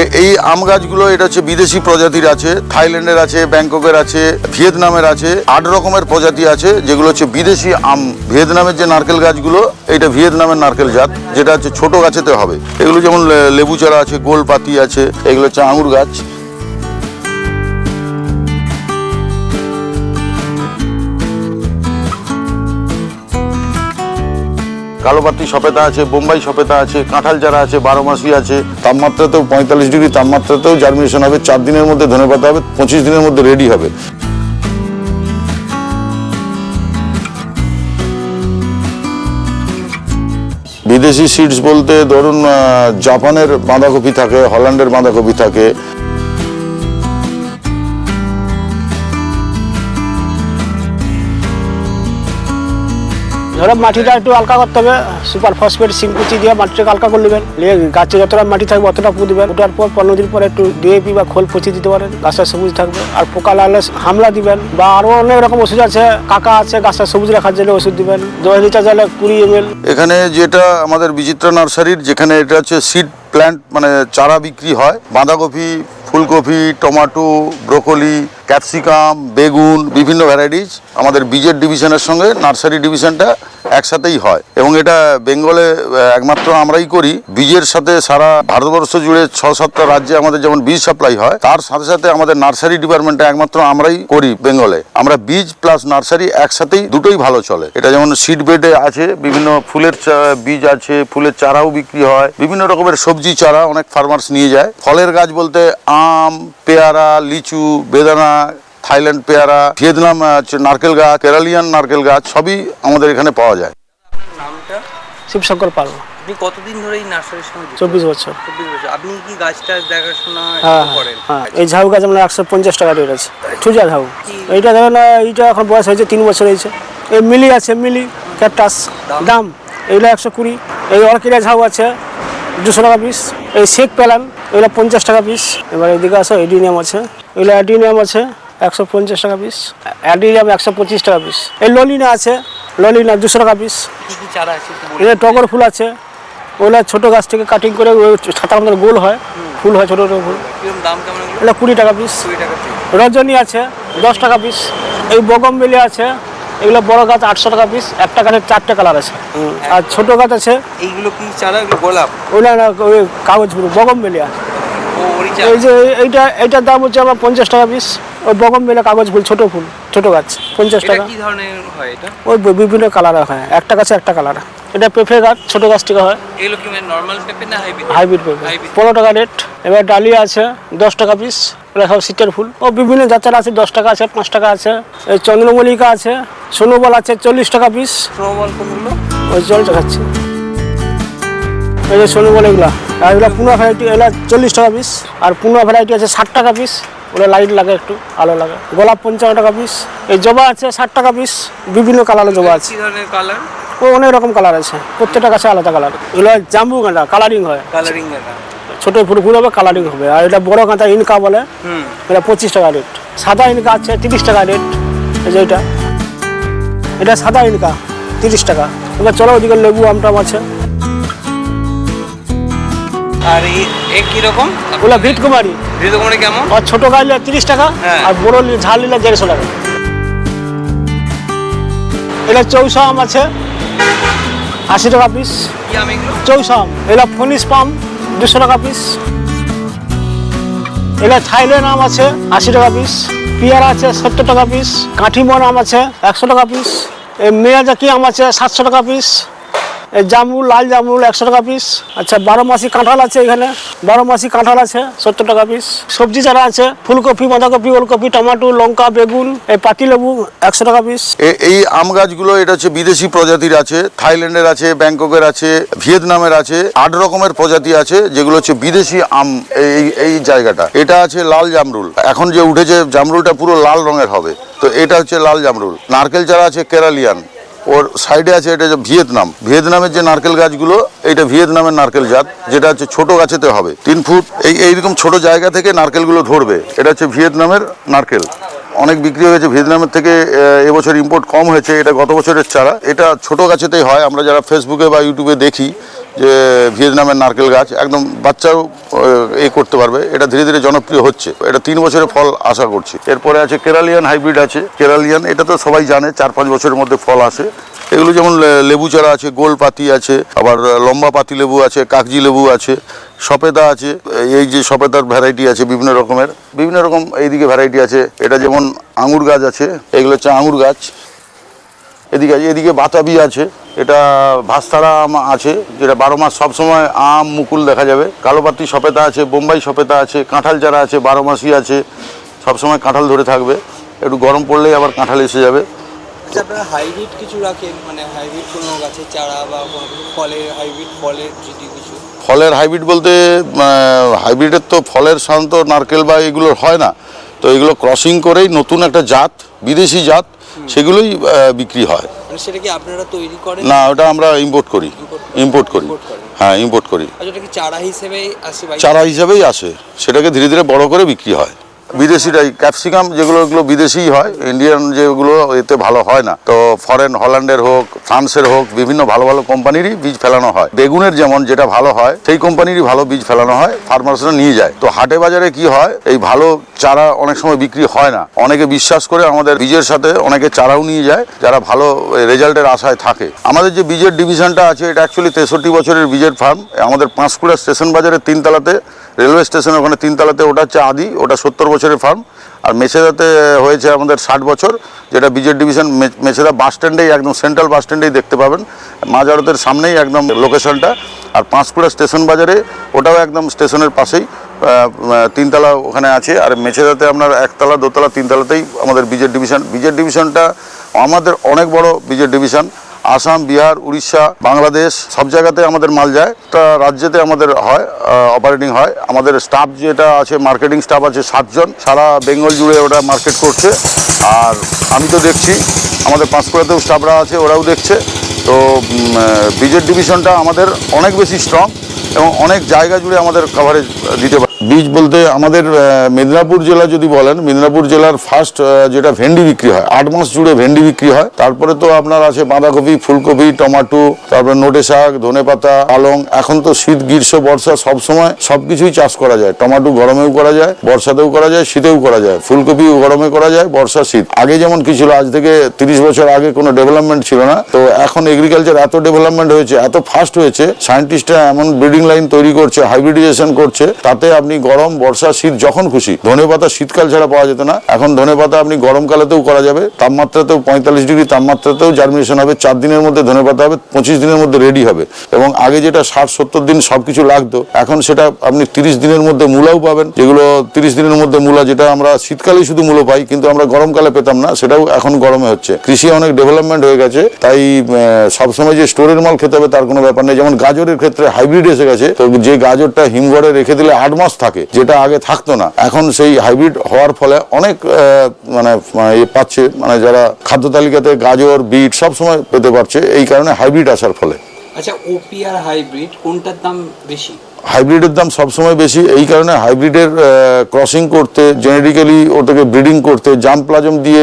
এই আম গাছগুলো, এটা হচ্ছে বিদেশি প্রজাতির আছে, থাইল্যান্ডের আছে, ব্যাংককের আছে, ভিয়েতনামের আছে, আট রকমের প্রজাতি আছে, যেগুলো হচ্ছে বিদেশি আম। ভিয়েতনামের যে নারকেল গাছগুলো এটা ভিয়েতনামের নারকেল জাত, যেটা হচ্ছে ছোট গাছেতে হবে। এগুলো যেমন লেবু চারা আছে, গোলপাতি আছে, এগুলো হচ্ছে আঙুর গাছ। কালোপাতি সপেতা আছে, বোম্বাই সপেতা আছে, কাঁঠাল যারা আছে, বারো মাসি আছে। তাপমাত্রাতেও পঁয়তাল্লিশ ডিগ্রি, তাপমাত্রাতেও জার্মিনেশন হবে, চার দিনের মধ্যে ধনে পাতা হবে, পঁচিশ দিনের মধ্যে রেডি হবে। বিদেশি সিডস বলতে ধরুন জাপানের বাঁধাকপি থাকে, হল্যান্ডের বাঁধাকপি থাকে ধরো মাটিটা একটু হালকা করতে হবে সুপার ফসফেট সিমকুচি দিয়ে মাটিটাকে হালকা করে নেবেন। গাছে যতটা মাটি থাকবে অতটা পুঁত দিবেন। ওটার পর পনেরো দিন পর একটু ডিএপি বা খোল পচিয়ে দিতে পারেন, গাছটা সবুজ থাকবে। আর পোকা লাগলে হামলা দিবেন বা আরও অনেক রকম ওষুধ আছে, কাকা আছে, গাছটা সবুজ রাখার জন্য ওষুধ দিবেন। দশ লিটার জলে কুড়ি এম এখানে যেটা আমাদের বিচিত্রা নার্সারির, যেখানে এটা হচ্ছে সিড প্ল্যান্ট মানে চারা বিক্রি হয়। বাঁধাকপি, ফুলকপি, টমাটো, ব্রোকলি ক্যাপসিকাম, বেগুন, বিভিন্ন ভ্যারাইটিস আমাদের বীজের ডিভিশনের সঙ্গে নার্সারি ডিভিশনটা একসাথেই হয়। এবং এটা বেঙ্গলে একমাত্র আমরাই করি। বীজের সাথে সারা ভারতবর্ষ জুড়ে ছ সাতটা রাজ্যে আমাদের যেমন বীজ সাপ্লাই হয়, তার সাথে সাথে আমাদের নার্সারি ডিপার্টমেন্টে একমাত্র আমরাই করি বেঙ্গলে। আমরা বীজ প্লাস নার্সারি একসাথেই দুটোই ভালো চলে। এটা যেমন সিড বেডে আছে, বিভিন্ন ফুলের বীজ আছে, ফুলের চারাও বিক্রি হয়, বিভিন্ন রকমের সবজি চারা অনেক ফার্মার্স নিয়ে যায়। ফলের গাছ বলতে আম, পেয়ারা, লিচু, বেদানা থাইল্যান্ড পেয়ারা ভিয়েতনাম হচ্ছে নারকেল গাছ কেরালিয়ান নারকেল গাছ সবই আমাদের এখানে পাওয়া যায়। নামটা? শিবশঙ্কর পাল। আপনি কতদিন ধরে এই নার্সারির সঙ্গে চব্বিশ বছর। চব্বিশ বছর। আপনি কি গাছটা দেখাশোনা হ্যাঁ করেন? হ্যাঁ। এই ঝাউ গাছ আমরা একশো পঞ্চাশ টাকা রেট আছে ঠুজা ঝাউ। এইটা দেখেন না এইটা এখন বয়স হয়েছে তিন বছর হয়েছে। এই মিলি আছে মিলি ক্যাকটাস। দাম? এইগুলো একশো কুড়ি। এই অর্কিডা ঝাউ আছে দুশো টাকা পিস। এই শেক প্যালান এগুলো পঞ্চাশ টাকা পিস। এবার এদিকে আসো এডিনিয়াম আছে। এগুলো অ্যাডিনিয়াম আছে একশো পঞ্চাশ টাকা পিস অ্যাডিনিয়াম একশো পঁচিশ টাকা পিস এই ললিনা আছে ললিনা দুশো টাকা পিস এটা টগর ফুল আছে। ওগুলো ছোটো গাছ থেকে কাটিং করে ওই ছাতার মতো গোল হয়। ফুল হয় ছোটো ছোটো ফুল। দাম এটা কুড়ি টাকা পিস রজনী আছে দশ টাকা পিস এই বগম বেলি আছে এগুলো বড় গাছ আটশো টাকা পিস একটা গাছের চারটে কালার আছে। আর ছোটো গাছ আছে এইগুলো কি চারা? গোলাপ? ওইগুলো না ওই কাগজ ফুল বগম বেলি আছে। এই যে এইটা এইটার দাম হচ্ছে আমার পঞ্চাশ টাকা পিস ওই বগম বেলে কাগজ ফুল ছোট ফুল ছোট গাছ পঞ্চাশ টাকা। কি ধরনের হয় এটা? ওই বিভিন্ন কালার হয়। একটা গাছে একটা কালার এটা পেঁপে গাছ ছোট গাছ থেকে হয়। এগুলো কি মানে নর্মাল পেপে না হাইব্রিড হাইব্রিড পেঁপে। পনেরো টাকা রেট এবার ডালিয়া আছে দশ টাকা পিস এটা সব শীতের ফুল। ও বিভিন্ন জাতের আছে দশ টাকা আছে পাঁচ টাকা আছে। এই চন্দ্রমল্লিকা আছে সোনোবল আছে চল্লিশ টাকা পিস প্রবল কোনগুলো ওই জল দেখাচ্ছি এই যে সোনোবল এগুলা আর এগুলো পুনা ভ্যারাইটি এগুলো চল্লিশ টাকা পিস আর পুনা ভ্যারাইটি আছে ষাট টাকা পিস ওগুলো লাইট লাগে একটু আলো লাগে। গোলাপ পঞ্চান্ন টাকা পিস এই জবা আছে ষাট টাকা পিস বিভিন্ন কালারের জবা আছে। কালার ও অনেক রকম কালার আছে প্রত্যেকটা গাছে আলাদা কালার এগুলো জাম্বু গাঁদা কালারিং হয়। কালারিং এটা ছোট ফুল ফুল হবে কালারিং হবে। আর এটা বড় গাঁদা ইনকা বলে এটা পঁচিশ টাকা রেট সাদা ইনকা আছে তিরিশ টাকা রেট এই যে এটা। এটা সাদা ইনকা তিরিশ টাকা। এবার চলো ওদিকে লেবু আমটাম আছে। আর এ কীরকম ওগুলো ভিট কুমারী। হৃদকুমারে কেমন? আর ছোট গাছ নিলে তিরিশ টাকা হ্যাঁ। আর বড় ঝাল নিলে দেড়শো টাকা। এটা চৌষা আম আছে আশি টাকা পিস কি আম এগুলো? চৌষা আম এটা ফনিস পাম দুশো টাকা পিস এটা থাইল্যান্ড আম আছে আশি টাকা পিস পিয়ারা আছে সত্তর টাকা পিস কাঠিমন আম আছে একশো টাকা পিস এই মেয়াজাকি আম আছে সাতশো টাকা পিস জামুল লাল জামুল একশো টাকা পিস আচ্ছা বারো মাসি কাঁঠাল আছে এখানে। বারো মাসি কাঁঠাল আছে, সত্তর টাকা পিস সবজি চারা আছে, ফুলকপি, বাঁধাকপি, ওলকপি, টমেটো, লঙ্কা, বেগুন, এই পাতিলেবু একশো টাকা পিস এই আম গাছগুলো, এটা হচ্ছে বিদেশি প্রজাতির আছে, থাইল্যান্ডের আছে, ব্যাংককের আছে, ভিয়েতনামের আছে, আট রকমের প্রজাতি আছে, যেগুলো হচ্ছে বিদেশি আম এই এই জায়গাটা। এটা আছে লাল জামরুল। এখন যে উঠেছে, জামরুলটা পুরো লাল রঙের হবে। তো এটা হচ্ছে লাল জামরুল। নারকেল চারা আছে কেরালিয়ান। ওর সাইডে আছে, এটা যে ভিয়েতনাম। ভিয়েতনামের যে নারকেল গাছগুলো এটা ভিয়েতনামের নারকেল জাত, যেটা হচ্ছে ছোট গাছেতে হবে। তিন ফুট, এই, এইরকম ছোট জায়গা থেকে নারকেলগুলো ধরবে। এটা হচ্ছে ভিয়েতনামের নারকেল। অনেক বিক্রি হয়েছে। ভিয়েতনামের থেকে এবছর ইম্পোর্ট কম হয়েছে। এটা গত বছরের চারা। এটা ছোট গাছেতেই হয়। আমরা যারা ফেসবুকে বা ইউটিউবে দেখি যে, ভিয়েতনামের নারকেল গাছ, একদম বাচ্চাও এ করতে পারবে। এটা ধীরে ধীরে জনপ্রিয় হচ্ছে। এটা তিন বছরের ফল আশা করছি। এরপরে আছে কেরালিয়ান হাইব্রিড আছে। কেরালিয়ান, এটা তো সবাই জানে, চার পাঁচ বছরের মধ্যে ফল আসে। এগুলো যেমন লেবু চারা আছে, গোল পাতি আছে, আবার লম্বা পাতি লেবু আছে, কাগজি লেবু আছে। সপেদা আছে, এই যে সপেদার ভ্যারাইটি আছে বিভিন্ন রকমের, বিভিন্ন রকম এইদিকে ভ্যারাইটি আছে। এটা যেমন আঙুর গাছ আছে, এগুলো হচ্ছে আঙুর গাছ। এদিকে আছে এদিকে বাতাবি আছে, এটা ভাস্তারা আম আছে, যেটা বারো মাস সবসময় আম, মুকুল দেখা যাবে। কালোপাতি সপেতা আছে, বোম্বাই সপেতা আছে, কাঁঠাল চারা আছে, বারো মাসি আছে, সবসময় কাঁঠাল ধরে থাকবে। একটু গরম পড়লেই আবার কাঁঠাল এসে যাবে। আচ্ছা হাইব্রিড কিছু রাখেন? মানে হাইব্রিড কোনো গাছের চারা বা ফলের হাইব্রিড ফলের যদি ফলের হাইব্রিড বলতে হাইব্রিডের তো ফলের সাধারণত নারকেল বা এগুলোর হয় না। তো এগুলো ক্রসিং করেই নতুন একটা জাত বিদেশি জাত সেগুলোই বিক্রি হয়। মানে সেটা কি আপনারা তৈরি করেন? না ওটা আমরা ইম্পোর্ট করি। ইম্পোর্ট করি। হ্যাঁ ইম্পোর্ট করি। চারা হিসেবেই আসে চারা হিসাবেই আসে। সেটাকে ধীরে ধীরে বড় করে বিক্রি হয়। বিদেশিরাই, ক্যাপসিকাম যেগুলো, এগুলো বিদেশিই হয়, ইন্ডিয়ান যেগুলো, এতে ভালো হয় না। তো ফরেন হল্যান্ডের হোক ফ্রান্সের হোক, বিভিন্ন ভালো ভালো কোম্পানিরই বীজ ফেলানো হয়। বেগুনের যেমন যেটা ভালো হয়, সেই কোম্পানিরই ভালো বীজ ফেলানো হয় ফার্মার্সরা নিয়ে যায়। তো হাটে বাজারে কি হয়, এই ভালো চারা অনেক সময় বিক্রি হয় না। অনেকে বিশ্বাস করে আমাদের বীজের সাথে অনেকে চারাও নিয়ে যায়, যারা ভালো রেজাল্টের আশায় থাকে। আমাদের যে বীজের ডিভিশনটা আছে, এটা অ্যাকচুয়ালি তেষট্টি বছরের বীজের ফার্ম আমাদের পাঁশকুড়া স্টেশন বাজারের তিনতলাতে রেলওয়ে স্টেশনের ওখানে তিনতলাতে, ওটা হচ্ছে আদি, ওটা সত্তর বছরের ফার্ম আর মেছেদাতে হয়েছে আমাদের ষাট বছর, যেটা বিজের ডিভিশন মেছেদা বাস স্ট্যান্ডেই একদম সেন্ট্রাল বাস স্ট্যান্ডেই দেখতে পাবেন। মাজারতের সামনেই একদম লোকেশনটা আর পাঁশকুড়া স্টেশন বাজারে, ওটাও একদম স্টেশনের পাশেই তিনতলা ওখানে আছে, আর মেছেদাতে আপনার একতলা, দোতলা, তিনতলাতেই আমাদের বিজের ডিভিশন বিজের ডিভিশনটা আমাদের অনেক বড় বিজের ডিভিশন আসাম, বিহার, উড়িষ্যা, বাংলাদেশ, সব জায়গাতে আমাদের মাল যায়। তা রাজ্যেতে আমাদের হয় অপারেটিং হয়। আমাদের স্টাফ যেটা আছে মার্কেটিং স্টাফ আছে সাতজন। সারা বেঙ্গল জুড়ে ওটা মার্কেট করছে। আর আমি তো দেখছি, আমাদের পাঁশকুড়াতেও স্টাফরা আছে, ওরাও দেখছে। তো বিজের ডিভিশনটা আমাদের অনেক বেশি স্ট্রং এবং অনেক জায়গা জুড়ে আমাদের কভারেজ দিতে পারে। বীজ বলতে আমাদের মেদিনীপুর জেলা যদি বলেন, মেদিনীপুর জেলার ফার্স্ট যেটা ভেন্ডি বিক্রি হয়, আট মাস জুড়ে ভেন্ডি বিক্রি হয়। তারপরে তো আপনার আছে বাঁধাকপি, ফুলকপি, টমাটো, তারপরে নোটে শাক, ধনে পাতা, পালং। এখন তো শীত, গ্রীষ্ম, বর্ষা সব সময় সবকিছুই চাষ করা যায়। টমাটো গরমেও করা যায়, বর্ষাতেও করা যায়, শীতেও করা যায়। ফুলকপিও গরমে করা যায়, বর্ষা, শীত। আগে যেমন কি ছিল, আজ থেকে তিরিশ বছর আগে কোনো ডেভেলপমেন্ট ছিল না। তো এখন এগ্রিকালচার এত ডেভেলপমেন্ট হয়েছে, এত ফাস্ট হয়েছে সায়েন্টিস্টরা এমন ব্রিডিং লাইন তৈরি করছে হাইব্রিডাইজেশন করছে, তাতে আপনি গরম, বর্ষা, শীত, যখন খুশি। ধনে পাতা শীতকাল ছাড়া পাওয়া যেত না। এখন ধনে পাতা আপনি গরমকালেতেও করা যাবে। তাপমাত্রাতেও পঁয়তাল্লিশ ডিগ্রি তাপমাত্রাতেও জার্মিনেশন হবে। চার দিনের মধ্যে ধনে পাতা হবে, পঁচিশ দিনের মধ্যে রেডি হবে। এবং আগে যেটা ষাট, সত্তর দিন সব কিছু লাগতো, এখন সেটা আপনি তিরিশ দিনের মধ্যে মূলাও পাবেন। যেগুলো তিরিশ দিনের মধ্যে মূলা, যেটা আমরা শীতকালেই শুধু মূলো পাই, কিন্তু আমরা গরমকালে পেতাম না, সেটাও এখন গরমে হচ্ছে। কৃষি অনেক ডেভেলপমেন্ট হয়ে গেছে, তাই সবসময় যে স্টোরের মাল খেতে হবে তার কোনো ব্যাপার নেই। যেমন গাজরের ক্ষেত্রে হাইব্রিড এসে গেছে, তো যে গাজরটা হিমঘরে রেখে দিলে আট মাস থাকে, যেটা আগে থাকতো না। এখন সেই হাইব্রিড হওয়ার ফলে অনেক মানে ইয়ে পাচ্ছে মানে যারা খাদ্য তালিকাতে গাজর, বিট সব সময় পেতে পারছে, এই কারণে হাইব্রিড আসার ফলে। আচ্ছা ওপি আর হাইব্রিড কোনটার দাম বেশি? হাইব্রিডের দাম সবসময় বেশি। এই কারণে হাইব্রিডের ক্রসিং করতে জেনেটিক্যালি ওটাকে ব্রিডিং করতে, জাম প্লাজম দিয়ে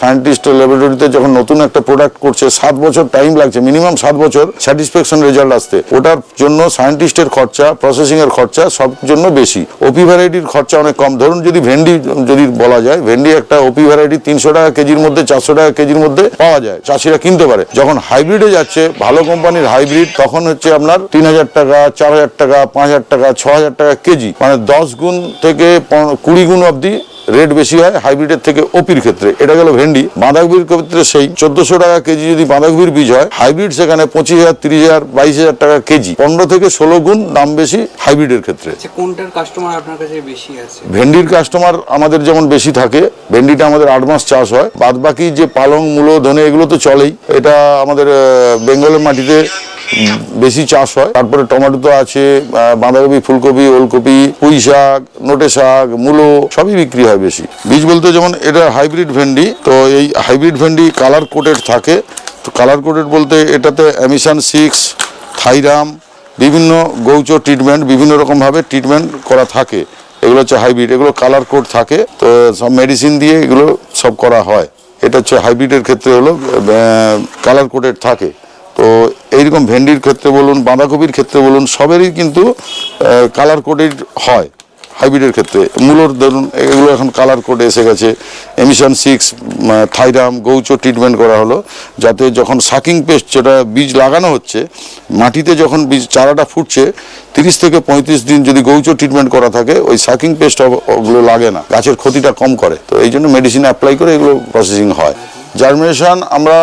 সায়েন্টিস্ট ল্যাবরেটরিতে যখন নতুন একটা প্রোডাক্ট করছে, সাত বছর টাইম লাগছে মিনিমাম সাত বছর স্যাটিসফ্যাকশন রেজাল্ট আসতে। ওটার জন্য সায়েন্টিস্টের খরচা প্রসেসিং এর খরচা সব জন্য বেশি। ওপি ভ্যারাইটির খরচা অনেক কম। ধরুন যদি ভেন্ডি, যদি বলা যায়, ভেন্ডি একটা ওপি ভ্যারাইটি তিনশো টাকা কেজির মধ্যে, চারশো টাকা কেজির মধ্যে পাওয়া যায়, চাষিরা কিনতে পারে। যখন হাইব্রিডে যাচ্ছে, ভালো কোম্পানির হাইব্রিড, তখন হচ্ছে আপনার তিন হাজার টাকা, চার হাজার টাকা পাঁচ হাজার টাকা ছ হাজার টাকা কেজি। মানে দশ গুণ থেকে কুড়ি গুণ অবধি রেট বেশি হয় হাইব্রিডের থেকে ওপির ক্ষেত্রে। এটা গেল ভেন্ডি। বাঁধাকপির ক্ষেত্রে সেই চোদ্দশো টাকা কেজি যদি বাঁধাকপির বীজ হয় হাইব্রিড সেখানে পঁচিশ হাজার তিরিশ হাজার বাইশ হাজার টাকা কেজি। পনেরো থেকে ষোলো গুণ দাম বেশি হাইব্রিডের ক্ষেত্রে। আচ্ছা কোনটার কাস্টমার আপনার কাছে বেশি আছে? ভেন্ডির কাস্টমার আমাদের যেমন বেশি থাকে ভেন্ডিটা আমাদের আট মাস চাষ হয়। বাদ বাকি যে পালং মূলো ধনে এগুলো তো চলেই। এটা আমাদের বেঙ্গলের মাটিতে বেশি চাষ হয়। তারপরে টমেটো তো আছে বাঁধাকপি, ফুলকপি, ওলকপি পুঁই শাক নোটে শাক মূলো, সবই বিক্রি হয় বেশি। বীজ বলতে যেমন এটা হাইব্রিড ভেন্ডি, তো এই হাইব্রিড ভেন্ডি কালার কোটেড থাকে। তো কালার কোটেড বলতে এটাতে অ্যামিশন সিক্স, থাইরাম, বিভিন্ন গৌচ ট্রিটমেন্ট, বিভিন্ন রকমভাবে ট্রিটমেন্ট করা থাকে। এগুলো হচ্ছে হাইব্রিড, এগুলো কালার কোড থাকে। তো সব মেডিসিন দিয়ে এগুলো সব করা হয়। এটা হচ্ছে হাইব্রিডের ক্ষেত্রে হলো কালার কোডেড থাকে। এইরকম ভেন্ডির ক্ষেত্রে বলুন, বাঁধাকপির ক্ষেত্রে বলুন, সবেরই কিন্তু কালার কোডেড হয় হাইব্রিডের ক্ষেত্রে। মূলর ধরুন, এগুলো এখন কালার কোড এসে গেছে। এমিশন সিক্স থাইরাম, গৌচ ট্রিটমেন্ট করা হলো, যাতে যখন সাকিং পেস্ট যেটা বীজ লাগানো হচ্ছে, মাটিতে যখন বীজ, চারাটা ফুটছে, তিরিশ থেকে পঁয়ত্রিশ দিন যদি গৌচ ট্রিটমেন্ট করা থাকে, ওই সাকিং পেস্ট ওগুলো লাগে না। গাছের ক্ষতিটা কম করে। তো এই জন্য মেডিসিন অ্যাপ্লাই করে এগুলো প্রসেসিং হয়। জার্মিনেশন আমরা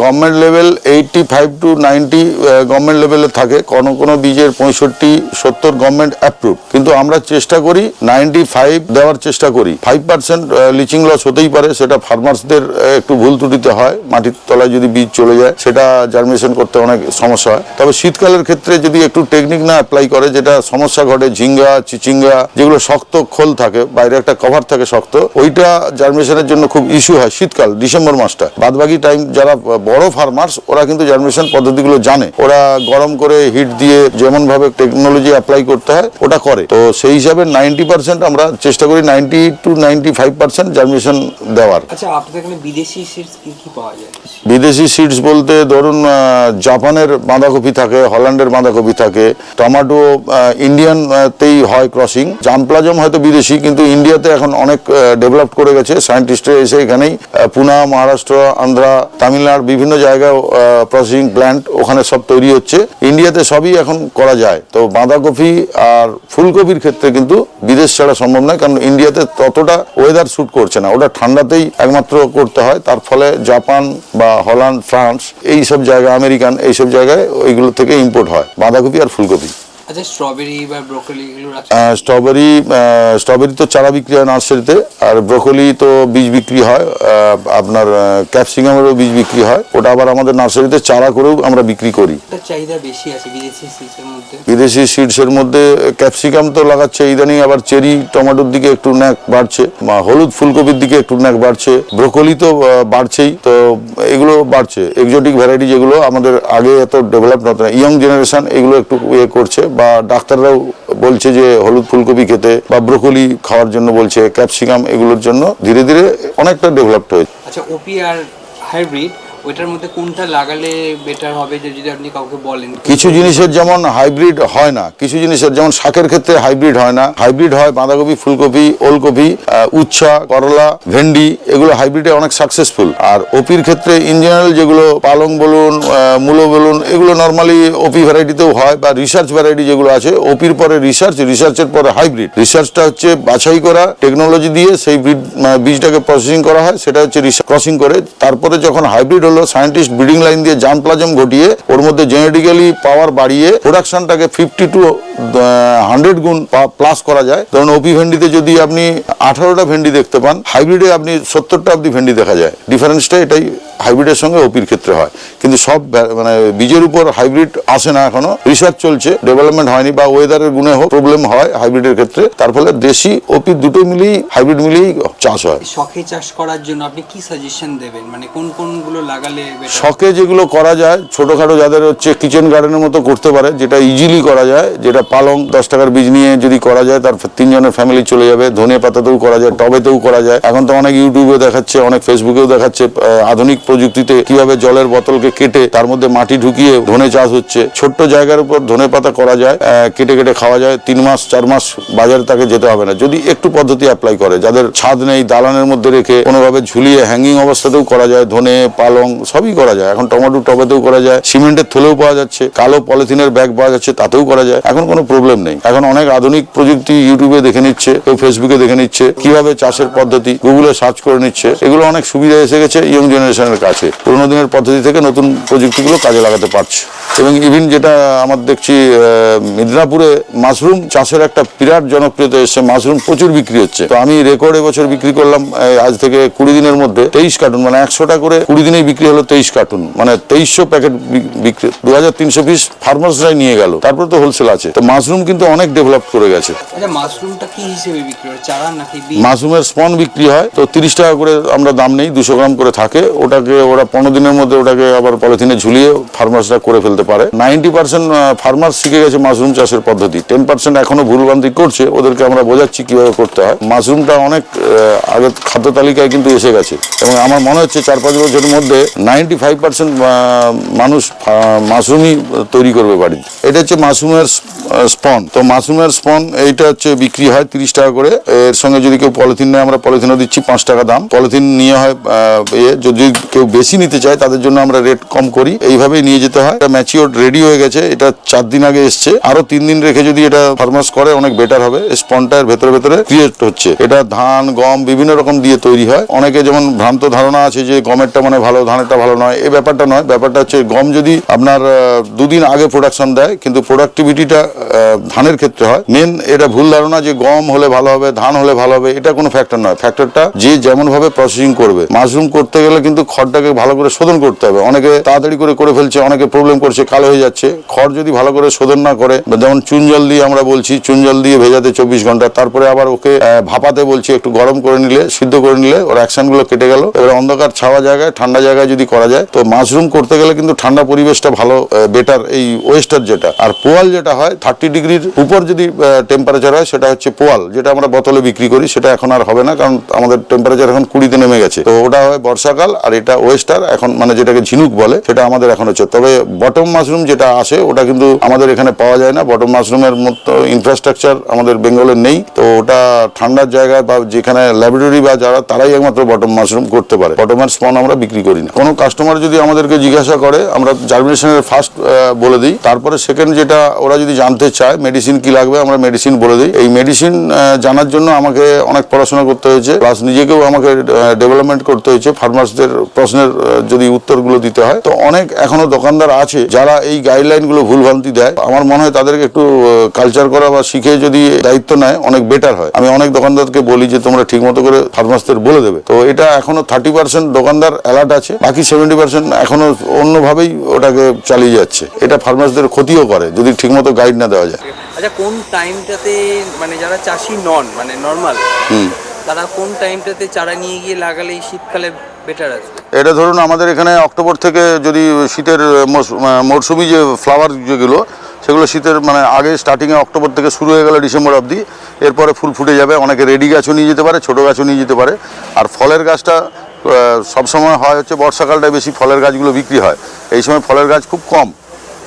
government level eighty five to ninety government লেভেলে থাকে। কোনো কোনো বীজের পঁয়ষট্টি, সত্তর গভর্নমেন্ট অ্যাপ্রুভ কিন্তু আমরা চেষ্টা করি নাইনটি ফাইভ দেওয়ার চেষ্টা করি। ফাইভ পার্সেন্ট লিচিং লস হতেই পারে, সেটা ফার্মার্সদের একটু ভুল ত্রুটিতে হয়। মাটির তলায় যদি বীজ চলে যায়, সেটা জার্মিনেশন করতে অনেক সমস্যা হয়। তবে শীতকালের ক্ষেত্রে যদি একটু টেকনিক না অ্যাপ্লাই করে, যেটা সমস্যা ঘটে, ঝিঙ্গা, চিচিঙ্গা, যেগুলো শক্ত খোল থাকে, বাইরে একটা কভার থাকে শক্ত, ওইটা জার্মিনেশনের জন্য খুব ইস্যু হয় শীতকাল, ডিসেম্বর মাসটা বাদবাকি টাইম যারা বড় ফার্মার্স ওরা কিন্তু জার্মিনেশন পদ্ধতিগুলো জানে। ওরা গরম করে হিট দিয়ে যেমন ভাবে টেকনোলজি অ্যাপ্লাই করতে হয় ওটা করে। তো সেই হিসাবে নাইনটি পার্সেন্ট আমরা চেষ্টা করি ninety two ninety five percent germination দেওয়ার। আচ্ছা আপনাদের এখানে বিদেশি সিডস কি কি পাওয়া যায়? বিদেশি সিডস বলতে ধরুন জাপানের বাঁধাকপি থাকে হল্যান্ডের বাঁধাকপি থাকে টমেটো ইন্ডিয়ান তেই হয় ক্রসিং জামপ্লাজম হয়তো বিদেশি কিন্তু ইন্ডিয়াতে এখন অনেক ডেভেলপ করে গেছে। সায়েন্টিস্টরা এসে এখানেই পুনা মহারাষ্ট্র, আন্ধ্রা, তামিলনাড়ু বিভিন্ন জায়গায় প্রসেসিং প্ল্যান্ট ওখানে সব তৈরি হচ্ছে। ইন্ডিয়াতে সবই এখন করা যায়। তো বাঁধাকপি আর ফুলকপির ক্ষেত্রে কিন্তু বিদেশ ছাড়া সম্ভব নয়, কারণ ইন্ডিয়াতে ততটা ওয়েদার স্যুট করছে না। ওটা ঠান্ডাতেই একমাত্র করতে হয়। তার ফলে জাপান বা হল্যান্ড, ফ্রান্স, এই সব জায়গা, আমেরিকান এইসব জায়গায় ওইগুলো থেকে ইম্পোর্ট হয়, বাঁধাকপি আর ফুলকপি। আচ্ছা স্ট্রবেরি বা ব্রোকলি এগুলো স্ট্রবেরি স্ট্রবেরি তো চারা বিক্রি হয় নার্সারিতে আর ব্রোকলি তো বীজ বিক্রি হয় আপনার ক্যাপসিকামেরও বীজ বিক্রি হয়। ওটা আবার আমাদের নার্সারিতে চারা করেও আমরা বিক্রি করি। চাহিদা বেশি আছে বিদেশি সিডসের মধ্যে? বিদেশি সিডসের মধ্যে ক্যাপসিকাম তো লাগাচ্ছে ইদানিং আবার চেরি টমেটোর দিকে একটু ন্যাক বাড়ছে হলুদ ফুলকপির দিকে একটু ন্যাক বাড়ছে। ব্রোকলি তো বাড়ছেই তো এগুলো বাড়ছে। এক্সোটিক ভ্যারাইটি যেগুলো আমাদের আগে এত ডেভেলপ হতো না ইয়ং জেনারেশন এগুলো একটু ইয়ে করছে বা ডাক্তাররাও বলছে যে হলুদ ফুলকপি খেতে বা ব্রোকলি খাওয়ার জন্য বলছে, ক্যাপসিকাম এগুলোর জন্য ধীরে ধীরে অনেকটা ডেভেলপড হয়েছে। আচ্ছা ওপি আর হাইব্রিড ওইটার মধ্যে কোনটা লাগালে বেটার হবে যদি আপনি কাউকে বলেন? কিছু জিনিসের যেমন হাইব্রিড হয় না, কিছু জিনিসের যেমন শাকের ক্ষেত্রে হাইব্রিড হয় না হাইব্রিড হয় বাঁধাকপি, ফুলকপি, ওলকপি উচ্ছা, করলা, ভেন্ডি, এগুলো হাইব্রিডে অনেক সাকসেসফুল আর ওপির ক্ষেত্রে ইন জেনারেল যেগুলো পালং বলুন মূলো বলুন, এগুলো নর্মালি ওপি ভ্যারাইটিতেও হয় বা রিসার্চ ভ্যারাইটি যেগুলো আছে ওপির পরে রিসার্চ রিসার্চের পরে হাইব্রিড রিসার্চটা হচ্ছে বাছাই করা টেকনোলজি দিয়ে সেই বীজটাকে প্রসেসিং করা হয়, সেটা হচ্ছে ক্রসিং করে, তারপরে যখন হাইব্রিড হলো সায়েন্টিস্ট ব্রিডিং লাইন দিয়ে জাম প্লাজম ঘটিয়ে, ওর মধ্যে জেনেটিক্যালি পাওয়ার বাড়িয়ে প্রোডাকশনটাকে ফিফটি টু হান্ড্রেড গুণ প্লাস করা যায়। ধরুন ওপি ভেন্ডিতে যদি আপনি আঠারোটা ভেন্ডি দেখতে পান, হাইব্রিডে আপনি সত্তরটা অব্দি ভেন্ডি দেখা যায়। ডিফারেন্সটা এটাই হাইব্রিডের সঙ্গে ওপির ক্ষেত্রে হয়। কিন্তু সব মানে বীজের উপর হাইব্রিড আসে না এখনও। রিসার্চ চলছে। ডেভেলপমেন্ট হয়নি বা ওয়েদারের গুণে হোক প্রবলেম হয় হাইব্রিডের ক্ষেত্রে। তার ফলে দেশি ওপি দুটো মিলিয়েই, হাইব্রিড মিলিয়েই চাষ হয়। শখে চাষ করার জন্য আপনি কি সাজেশন দেবেন? মানে কোন কোনগুলো better? শখে যেগুলো করা যায়, ছোটখাটো যাদের হচ্ছে কিচেন গার্ডেনের মতো করতে পারে, যেটা ইজিলি করা যায়, যেটা পালং, দশ টাকার বীজ নিয়ে যদি করা যায়, তার তিনজনের ফ্যামিলি চলে যাবে, ধনে পাতাতেও করা যায়, টবেতেও করা যায়। এখন তো অনেক ইউটিউবে দেখাচ্ছে, অনেক ফেসবুকেও দেখাচ্ছে আধুনিক প্রযুক্তিতে কীভাবে জলের বোতলকে কেটে তার মধ্যে মাটি ঢুকিয়ে ধনে চাষ হচ্ছে। ছোট্ট জায়গার উপর ধনে পাতা করা যায় কেটে কেটে খাওয়া যায়, তিন মাস, চার মাস বাজারে তাকে যেতে হবে না। যদি একটু পদ্ধতি অ্যাপ্লাই করে, যাদের ছাদ নেই, দালানের মধ্যে রেখে কোনোভাবে ঝুলিয়ে হ্যাঙ্গিং অবস্থাতেও করা যায়, ধনে, পালং সবই করা যায়। এখন টমেটো টবেতেও করা যায়, সিমেন্টের থলেও পাওয়া যাচ্ছে, কালো পলিথিনের ব্যাগ পাওয়া যাচ্ছে, তাতেও করা যায়। এখন কোনো প্রবলেম নেই। এখন অনেক আধুনিক প্রযুক্তি ইউটিউবে দেখে নিচ্ছে, কেউ ফেসবুকে দেখে নিচ্ছে, কীভাবে চাষের পদ্ধতি গুগলে সার্চ করে নিচ্ছে। এগুলো অনেক সুবিধা এসে গেছে ইয়ং জেনারেশনের কাছে। পুরোনো দিনের পদ্ধতি থেকে নতুন প্রযুক্তিগুলো কাজে লাগাতে পারছে। এবং ইভিন যেটা আমার দেখছি মিদনাপুরে মাশরুম চাষের একটা বিরাট জনপ্রিয়তা এসছে। মাশরুম প্রচুর বিক্রি হচ্ছে। তো আমি রেকর্ড এবছর বিক্রি করলাম আজ থেকে কুড়ি দিনের মধ্যে, তেইশ কার্টুন মানে একশোটা করে কুড়ি দিনেই বিক্রি বিক্রি হলো তেইশ কার্টুন? মানে তেইশশো প্যাকেট বিক্রি দু হাজার তিনশো পিস ফার্মার্সরাই নিয়ে গেল। তারপর তো হোলসেল আছে। তো মাশরুম কিন্তু অনেক ডেভেলপ করে গেছে। আচ্ছা মাশরুমটা কি হিসেবে বিক্রি হয়? চারা নাকি মাশরুমের স্পন বিক্রি হয়। তো তিরিশ টাকা করে আমরা দাম নেই দুশো গ্রাম করে থাকে। ওটাকে ওরা পনেরো দিনের মধ্যে ওটাকে আবার পলিথিনে ঝুলিয়ে ফার্মার্সরা করে ফেলতে পারে। নাইনটি পার্সেন্ট ফার্মার শিখে গেছে মাশরুম চাষের পদ্ধতি। টেন পার্সেন্ট এখনও ভুলভ্রান্তি করছে। ওদেরকে আমরা বোঝাচ্ছি কীভাবে করতে হয়। মাশরুমটা অনেক আগের খাদ্য তালিকায় কিন্তু এসে গেছে। এবং আমার মনে হচ্ছে চার পাঁচ বছরের মধ্যে নাইনটি ফাইভ পার্সেন্ট মানুষ মাশরুমই তৈরি করবে বাড়িতে। এটা হচ্ছে মাশরুমের স্পন। তো মাশরুমের স্পন, এইটা হচ্ছে বিক্রি হয় তিরিশ টাকা করে। এর সঙ্গে যদি কেউ পলিথিন নেয়, আমরা পলিথিনও দিচ্ছি পাঁচ টাকা দাম। পলিথিন নিয়ে হয় ইয়ে যদি কেউ বেশি নিতে চায়, তাদের জন্য আমরা রেট কম করি। এইভাবেই নিয়ে যেতে হয়। এটা ম্যাচিওর রেডি হয়ে গেছে। এটা চার দিন আগে এসছে। আরও তিন দিন রেখে যদি এটা ফার্মাস করে, অনেক বেটার হবে। স্পনটা এর ভেতরে ভেতরে ক্রিয়েট হচ্ছে। এটা ধান, গম, বিভিন্ন রকম দিয়ে তৈরি হয়। অনেকে যেমন ভ্রান্ত ধারণা আছে যে গমেরটা মানে ভালো ধানেরটা ভালো নয়। এই ব্যাপারটা নয়, ব্যাপারটা হচ্ছে গম যদি আপনার দুদিন আগে প্রোডাকশন দেয়, কিন্তু প্রোডাক্টিভিটিটা ধানের ক্ষেত্রে হয়। মেন এটা ভুল ধারণা যে গম হলে ভালো হবে, ধান হলে ভালো হবে, এটা কোনো ফ্যাক্টর নয়। ফ্যাক্টরটা যে যেমন ভাবে প্রসেসিং করবে। মাশরুম করতে গেলে কিন্তু খড়টাকে ভালো করে শোধন করতে হবে। অনেকে তাড়াতাড়ি করে করে ফেলছে, অনেকে প্রবলেম করছে, কালো হয়ে যাচ্ছে। খড় যদি ভালো করে শোধন না করে, যেমন চুন জল দিয়ে আমরা বলছি, চুন জল দিয়ে ভেজাতে চব্বিশ ঘণ্টা, তারপরে আবার ওকে ভাপাতে বলছি একটু গরম করে নিলে, সিদ্ধ করে নিলে, ওর অ্যাকশনগুলো কেটে গেল। এবার অন্ধকার ছাওয়া জায়গায়, ঠান্ডা জায়গায় যদি করা যায়, তো মাশরুম করতে গেলে কিন্তু ঠান্ডা পরিবেশটা ভালো বেটার এই ওয়েস্টার যেটা। আর পোয়াল যেটা হয় থার্টি ডিগ্রির উপর যদি টেম্পারেচার হয়, সেটা হচ্ছে পোয়াল, যেটা আমরা বোতলে বিক্রি করি, সেটা এখন আর হবে না, কারণ আমাদের টেম্পারেচার এখন কুড়িতে নেমে গেছে। তো ওটা হয় বর্ষাকাল, আর এটা ওয়েস্টার, এখন মানে যেটাকে ঝিনুক বলে, সেটা আমাদের এখন হচ্ছে। তবে বটম মাশরুম যেটা আসে, ওটা কিন্তু আমাদের এখানে পাওয়া যায় না। বটম মাশরুমের মতো ইনফ্রাস্ট্রাকচার আমাদের বেঙ্গলে নেই। তো ওটা ঠান্ডার জায়গায় বা যেখানে ল্যাবরেটরি বা যারা, তারাই একমাত্র বটম মাশরুম করতে পারে। বটমের স্পন আমরা বিক্রি করি না। কোনো কাস্টমার যদি আমাদেরকে জিজ্ঞাসা করে, আমরা জার্মিনেশনের ফার্স্ট বলে দিই। তারপরে সেকেন্ড যেটা ওরা যদি জানতে চায় মেডিসিন কি লাগবে, আমরা মেডিসিন বলে দিই। এই মেডিসিন জানার জন্য আমাকে অনেক পড়াশোনা করতে হয়েছে প্লাস নিজেকেও আমাকে ডেভেলপমেন্ট করতে হয়েছে। ফার্মার্সদের প্রশ্নের যদি উত্তরগুলো দিতে হয়। তো অনেক এখনও দোকানদার আছে, যারা এই গাইডলাইনগুলো ভুলভ্রান্তি দেয়। আমার মনে হয় তাদেরকে একটু কালচার করা বা শিখে যদি দায়িত্ব নেয়, অনেক বেটার হয়। আমি অনেক দোকানদারকে বলি যে, তোমরা ঠিক মতো করে ফার্মার্সদের বলে দেবে। তো এটা এখনও থার্টি পার্সেন্ট দোকানদার অ্যালার্ট আছে। বাকি সেভেন্টি পার্সেন্ট এখনও অন্যভাবেই ওটাকে চালিয়ে যাচ্ছে। এটা ফার্মার্সদের ক্ষতিও করে যদি ঠিকমতো গাইড না দেওয়া যায়। আচ্ছা কোন টাইমটাতে মানে যারা চাষি নন মানে নর্মাল হুম। তারা কোন টাইমটাতে চারা নিয়ে গিয়ে লাগালে শীতকালে বেটার আসবে? এটা ধরুন আমাদের এখানে অক্টোবর থেকে যদি শীতের মরশুমি যে ফ্লাওয়ার যেগুলো সেগুলো শীতের মানে আগে স্টার্টিংয়ে অক্টোবর থেকে শুরু হয়ে গেল ডিসেম্বর অবধি এরপরে ফুল ফুটে যাবে অনেকে রেডি গাছও নিয়ে যেতে পারে ছোটো গাছও নিয়ে যেতে পারে আর ফলের গাছটা সবসময় হয় হচ্ছে বর্ষাকালটায় বেশি ফলের গাছগুলো বিক্রি হয়। এই সময় ফলের গাছ খুব কম।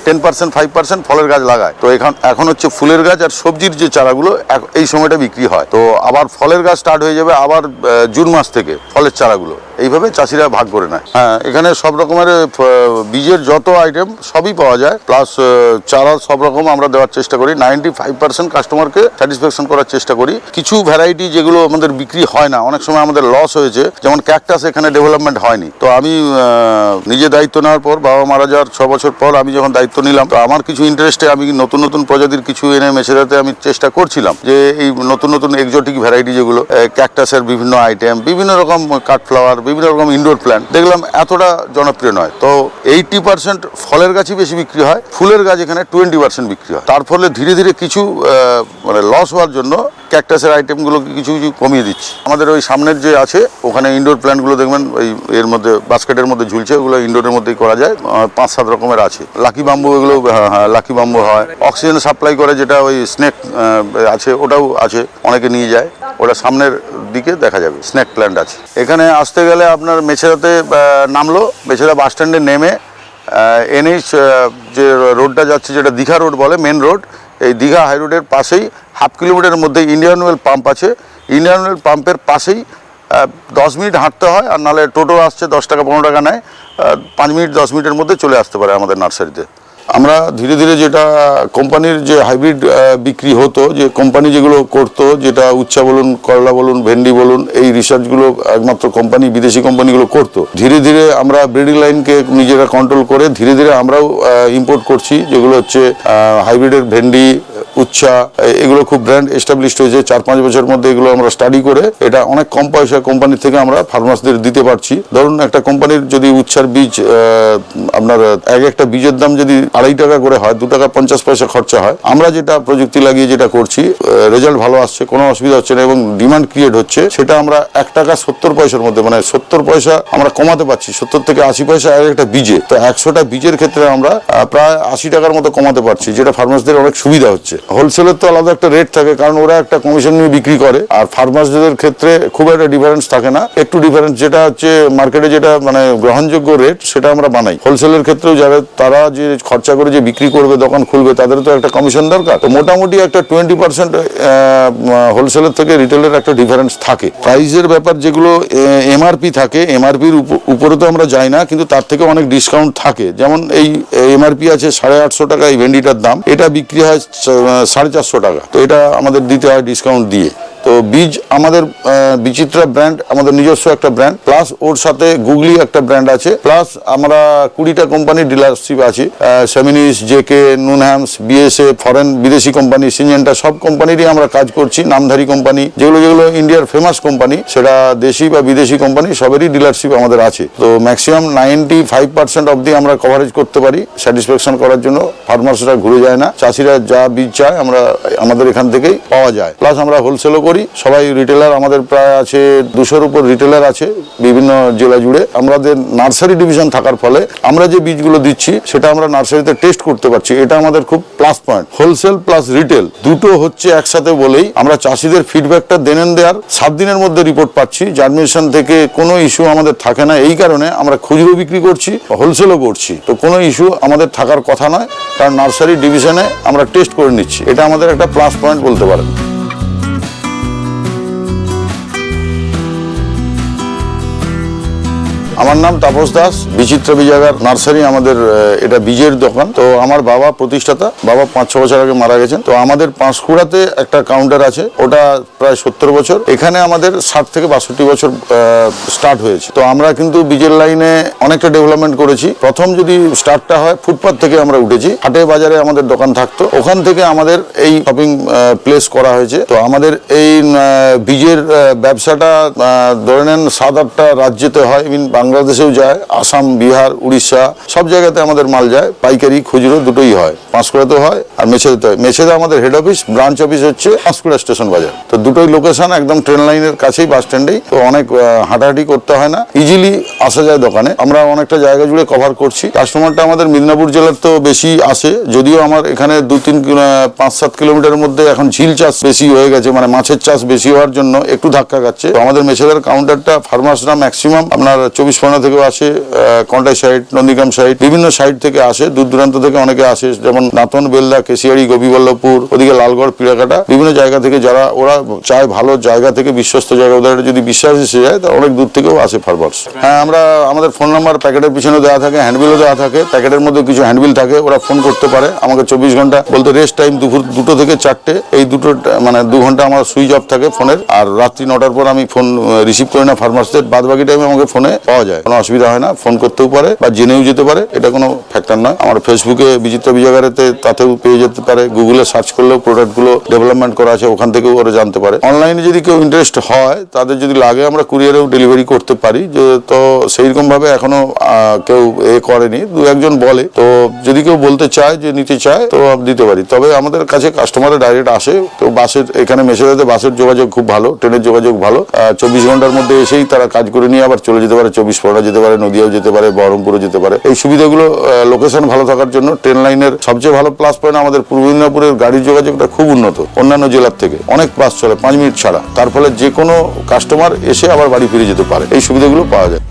টেন পার্সেন্ট ফাইভ পার্সেন্ট ফলের গাছ লাগায়। তো এখন এখন হচ্ছে ফুলের গাছ আর সবজির যে চারাগুলো এই সময়টা বিক্রি হয়। তো আবার ফলের গাছ স্টার্ট হয়ে যাবে আবার জুন মাস থেকে ফলের চারাগুলো। এইভাবে চাষিরা ভাগ করে নেয়। হ্যাঁ এখানে সব রকমের বীজের যত আইটেম সবই পাওয়া যায় প্লাস চারা সব রকম আমরা দেওয়ার চেষ্টা করি। নাইনটি ফাইভ পার্সেন্ট কাস্টমারকে স্যাটিসফ্যাকশন করার চেষ্টা করি। কিছু ভ্যারাইটি যেগুলো আমাদের বিক্রি হয় না, অনেক সময় আমাদের লস হয়েছে, যেমন ক্যাকটাস এখানে ডেভেলপমেন্ট হয়নি। তো আমি নিজে দায়িত্ব নেওয়ার পর, বাবা মারা যাওয়ার ছ বছর পর আমি যখন দায়িত্ব নিলাম, তো আমার কিছু ইন্টারেস্টে আমি নতুন নতুন প্রজাতির কিছু এনে মেছেদাতে আমি চেষ্টা করছিলাম, যে এই নতুন নতুন এক্সোটিক ভ্যারাইটি যেগুলো ক্যাকটাসের বিভিন্ন আইটেম বিভিন্ন রকম কাঠফ্লাওয়ার বিভিন্ন রকম ইনডোর প্ল্যান্ট দেখলাম এতটা জনপ্রিয় নয়। তো এইটি পার্সেন্ট ফলের গাছই বেশি বিক্রি হয়। ফুলের গাছ এখানে টোয়েন্টি পার্সেন্ট বিক্রি হয়। তার ফলে ধীরে ধীরে কিছু মানে লস হওয়ার জন্য ক্যাকটাসের আইটেমগুলোকে কিছু কিছু কমিয়ে দিচ্ছি। আমাদের ওই সামনের যে আছে, ওখানে ইনডোর প্ল্যান্টগুলো দেখবেন, ওই এর মধ্যে বাস্কেটের মধ্যে ঝুলছে, ওগুলো ইনডোরের মধ্যেই করা যায় পাঁচ সাত রকমের আছে। লাকি বাম্বু এগুলো হ্যাঁ হ্যাঁ লাকি বাম্বু হয়। অক্সিজেন সাপ্লাই করে যেটা ওই স্নেক আছে, ওটাও আছে, অনেকে নিয়ে যায়। ওটা সামনের দিকে দেখা যাবে স্নেক প্ল্যান্ট আছে। এখানে আসতে গেলে আপনার মেছেরাতে নামলো, মেছেরা বাস স্ট্যান্ডে নেমে এনএইচ যে রোডটা যাচ্ছে, যেটা দীঘা রোড বলে মেন রোড এই দীঘা হাই রোডের পাশেই হাফ কিলোমিটারের মধ্যে ইন্ডিয়ান ওয়েল পাম্প আছে। ইন্ডিয়ান ওয়েল পাম্পের পাশেই দশ মিনিট হাঁটতে হয় আর নাহলে টোটো আসছে দশ টাকা, পনেরো টাকা নেয়। পাঁচ মিনিট, দশ মিনিটের মধ্যে চলে আসতে পারে আমাদের নার্সারিতে। আমরা ধীরে ধীরে যেটা কোম্পানির যে হাইব্রিড বিক্রি হতো, যে কোম্পানি যেগুলো করতো, যেটা উচ্চা বলুন, করলা বলুন, ভেন্ডি বলুন, এই রিসার্চগুলো একমাত্র কোম্পানি, বিদেশি কোম্পানিগুলো করতো। ধীরে ধীরে আমরা ব্রিডিং লাইনকে নিজেরা কন্ট্রোল করে ধীরে ধীরে আমরাও ইম্পোর্ট করছি, যেগুলো হচ্ছে হাইব্রিডের ভেন্ডি, উচ্ছা এগুলো খুব ব্র্যান্ড এস্টাবলিশড হয়েছে। চার পাঁচ বছরের মধ্যে এগুলো আমরা স্টাডি করে এটা অনেক কম পয়সা কোম্পানি থেকে আমরা ফার্মার্সদের দিতে পারছি। ধরুন একটা কোম্পানির যদি উচ্ছার বীজ আপনার এক একটা বীজের দাম যদি আড়াই টাকা করে হয়, দু টাকা পঞ্চাশ পয়সা খরচা হয়। আমরা যেটা প্রযুক্তি লাগিয়ে যেটা করছি রেজাল্ট ভালো আসছে, কোনো অসুবিধা হচ্ছে না, এবং ডিমান্ড ক্রিয়েট হচ্ছে, সেটা আমরা এক টাকা সত্তর পয়সার মধ্যে মানে সত্তর পয়সা আমরা কমাতে পারছি, সত্তর থেকে আশি পয়সা এক একটা বীজে। তো একশোটা বীজের ক্ষেত্রে আমরা প্রায় আশি টাকার মতো কমাতে পারছি, যেটা ফার্মার্সদের অনেক সুবিধা হচ্ছে। হোলসেলের তো আলাদা একটা রেট থাকে, কারণ ওরা একটা কমিশন নিয়ে বিক্রি করে, আর ফার্মার্সদের ক্ষেত্রে খুব একটা ডিফারেন্স থাকে না। একটু ডিফারেন্স যেটা হচ্ছে মার্কেটে যেটা মানে গ্রহণযোগ্য রেট সেটা আমরা বানাই। হোলসেলের ক্ষেত্রেও যারা, তারা যে খরচা করে যে বিক্রি করবে, দোকান খুলবে তাদের তো একটা কমিশন দরকার। তো মোটামুটি একটা টোয়েন্টি পার্সেন্ট হোলসেলের থেকে রিটেলের একটা ডিফারেন্স থাকে। প্রাইসের ব্যাপার যেগুলো এমআরপি থাকে এমআরপির উপরে তো আমরা যাই না, কিন্তু তার থেকে অনেক ডিসকাউন্ট থাকে। যেমন এই এমআরপি আছে সাড়ে আটশো টাকা এই ভেন্ডিটার দাম, এটা বিক্রি হয় সাড়ে চারশো টাকা। তো এটা আমাদের দিতে হয় ডিসকাউন্ট দিয়ে। তো বীজ আমাদের বিচিত্রা ব্র্যান্ড আমাদের নিজস্ব একটা ব্র্যান্ড প্লাস ওর সাথে গুগলি একটা ব্র্যান্ড আছে প্লাস আমরা কুড়িটা কোম্পানির ডিলারশিপ আছে Seminis JK Nunhems BSA foreign বিদেশি কোম্পানি সিনজেন্টা সব কোম্পানিরই আমরা কাজ করছি, নামধারী কোম্পানি যেগুলো যেগুলো ইন্ডিয়ার ফেমাস কোম্পানি সেটা দেশি বা বিদেশি কোম্পানি সবেরই ডিলারশিপ আমাদের আছে। তো ম্যাক্সিমাম নাইনটি ফাইভ পার্সেন্ট অব্দি আমরা কভারেজ করতে পারি স্যাটিসফ্যাকশন করার জন্য ফার্মার্সরা ঘুরে যায় না, চাষিরা যা বীজ চায় আমরা, আমাদের এখান থেকেই পাওয়া যায়। প্লাস আমরা হোলসেলও করি। সবাই রিটেলার আমাদের প্রায় আছে দুশোর উপর রিটেলার আছে বিভিন্ন জেলা জুড়ে। আমাদের নার্সারি ডিভিশন থাকার ফলে আমরা যে বীজগুলো দিচ্ছি, সেটা আমরা নার্সারিতে টেস্ট করতে পারছি। এটা আমাদের খুব plus point wholesale plus retail দুটো হচ্ছে একসাথে বলেই আমরা চাষিদের ফিডব্যাকটা দেনেন দেওয়ার সাত দিনের মধ্যে রিপোর্ট পাচ্ছি। জার্মিনেশন থেকে কোনো ইস্যু আমাদের থাকে না। এই কারণে আমরা খুচরো বিক্রি করছি হোলসেলও করছি। তো কোনো ইস্যু আমাদের থাকার কথা নয়। কারণ নার্সারি ডিভিশনে আমরা টেস্ট করে নিচ্ছি। এটা আমাদের একটা প্লাস পয়েন্ট বলতে পারেন। আমার নাম তাপস দাস, বিচিত্র বিজাগার নার্সারি, আমাদের এটা বীজের দোকান। তো আমার বাবা প্রতিষ্ঠাতা, বাবা পাঁচ ছ বছর আগে মারা গেছেন। তো আমাদের পাঁশকুড়াতে একটা কাউন্টার আছে, ওটা প্রায় সত্তর বছর। এখানে আমাদের ষাট থেকে বাষট্টি বছর স্টার্ট হয়েছে। তো আমরা কিন্তু বীজের লাইনে অনেকটা ডেভেলপমেন্ট করেছি। প্রথম যদি স্টার্টটা হয় ফুটপাথ থেকে আমরা উঠেছি। হাটে বাজারে আমাদের দোকান থাকতো। ওখান থেকে আমাদের এই শপিং প্লেস করা হয়েছে। তো আমাদের এই বীজের ব্যবসাটা ধরে নেন সাত আটটা রাজ্যেতে হয়। ইভিন বাংলাদেশেও যায়, আসাম, বিহার, উড়িষ্যা, সব জায়গাতে আমাদের মাল যায়, পাইকারি, খুচরো দুটোই হয়। পাঁশকুড়াতেও হয় আর মেছেদাতে হয় মেছেদা আমাদের হেড অফিস ব্রাঞ্চ অফিস হচ্ছে পাঁশকুড়া স্টেশন বাজার। তো দুটোই লোকেশন একদম ট্রেন লাইনের কাছেই বাস স্ট্যান্ডেই তো অনেক হাঁটাহাঁটি করতে হয় না। ইজিলি আসা যায় দোকানে। আমরা অনেকটা জায়গা জুড়ে কভার করছি। কাস্টমারটা আমাদের মিদনাপুর জেলার তো বেশি আসে। যদিও আমার এখানে দু তিন পাঁচ সাত কিলোমিটারের মধ্যে এখন ঝিল চাষ বেশি হয়ে গেছে মানে মাছের চাষ বেশি হওয়ার জন্য একটু ধাক্কা খাচ্ছে। আমাদের মেছেদার কাউন্টারটা ফার্মার্সরা ম্যাক্সিমাম আপনার চব্বিশ পরগনা থেকেও আসে কন্টাই সাইড নন্দীগ্রাম সাইড বিভিন্ন সাইড থেকে আসে, দূর দূরান্ত থেকে অনেকে আসে, যেমন নাতন বেলদা, কেশিয়ারি, গোপীবল্লভপুর, ওদিকে লালগড় পিড়াকাটা বিভিন্ন জায়গা থেকে যারা, ওরা চায় ভালো জায়গা থেকে বিশ্বস্ত জায়গা, ওদের যদি বিশ্বাস এসে যায় তা অনেক দূর থেকেও আসে ফার্মার্স হ্যাঁ আমরা, আমাদের ফোন নাম্বার প্যাকেটের পিছনে দেওয়া থাকে, হ্যান্ডবিলও দেওয়া থাকে, প্যাকেটের মধ্যে কিছু হ্যান্ডবিল থাকে, ওরা ফোন করতে পারে, আমাকে চব্বিশ ঘণ্টা, বলতে রেস্ট টাইম দুপুর দুটো থেকে চারটে, এই দুটো মানে দু ঘণ্টা আমার সুইচ অফ থাকে ফোনের, আর রাত্রি নটার পর আমি ফোন রিসিভ করি না ফার্মার্সদের বাদ বাকি টাইমে আমাকে ফোনে পাওয়া যায়। কোনো অসুবিধা হয় না, ফোন করতেও পারে বা জেনেও যেতে পারে, এটা কোনো ফ্যাক্টর নয়। আমার ফেসবুকে বিচিত্র বিজাগারেতে তাতেও পেয়ে যেতে পারে গুগলে সার্চ করলেও প্রোডাক্টগুলো ডেভেলপমেন্ট করা আছে, ওখান থেকেও ওরা জানতে পারে। অনলাইনে যদি কেউ ইন্টারেস্ট হয়, তাদের যদি লাগে, আমরা কুরিয়ারেও ডেলিভারি করতে পারি। যে তো সেইরকম ভাবে এখনও কেউ এ করেনি, দু একজন বলে। তো যদি কেউ বলতে চায় যে নিতে চায়, তো দিতে পারি। তবে আমাদের কাছে কাস্টমার ডাইরেক্ট আসে। তো বাসের, এখানে মেসেজাতে বাসের যোগাযোগ খুব ভালো, ট্রেনের যোগাযোগ ভালো। চব্বিশ ঘণ্টার মধ্যে এসেই তারা কাজ করে নিয়ে আবার চলে যেতে পারে চব্বিশ যেতে পারে, নদিয়াও যেতে পারে, বহরমপুরও যেতে পারে। এই সুবিধাগুলো লোকেশন ভালো থাকার জন্য ট্রেন লাইনের সবচেয়ে ভালো প্লাস পয়েন্ট আমাদের পূর্ব মেদিনীপুরের গাড়ির যোগাযোগটা খুব উন্নত, অন্যান্য জেলার থেকে। অনেক বাস চলে, পাঁচ মিনিট ছাড়া। তার ফলে যে কোনো কাস্টমার এসে আবার বাড়ি ফিরে যেতে পারে। এই সুবিধাগুলো পাওয়া যায়।